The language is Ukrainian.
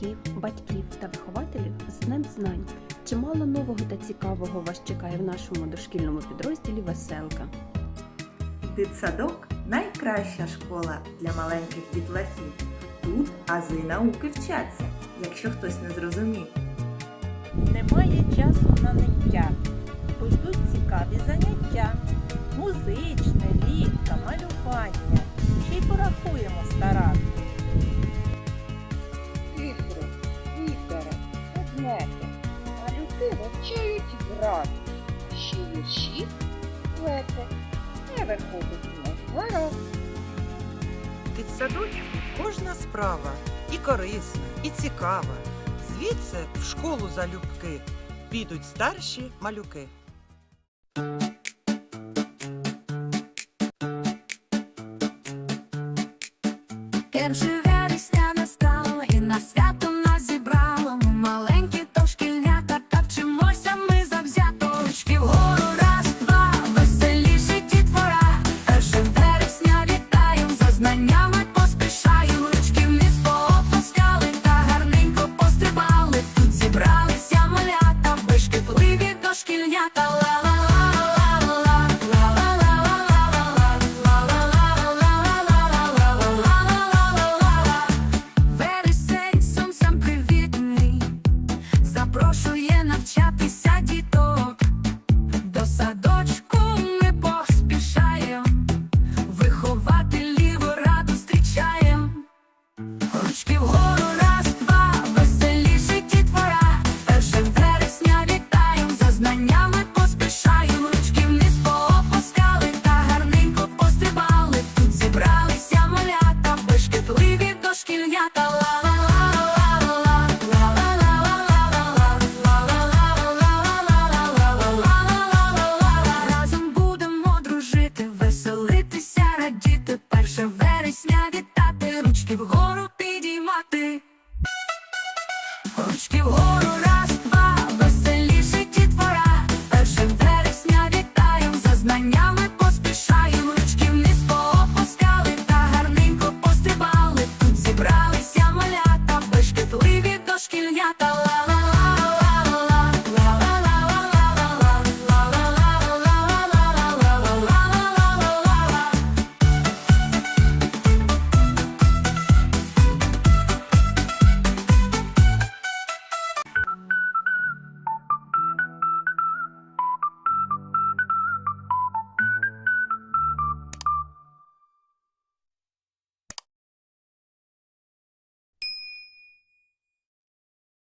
випускників, батьків та вихователів з Днем знань. Чимало нового та цікавого вас чекає в нашому дошкільному підрозділі Веселка. Дитсадок найкраща школа для маленьких дітлахів. Тут ази науки вчаться, якщо хтось не зрозумів. Немає часу на ниття, бо цікаві заняття. Музичне, вивчають ще вірші, плети, не виходить в них гаразд. Дитсадочку кожна справа і корисна, і цікава. Звідси в школу залюбки підуть старші малюки. Перший Still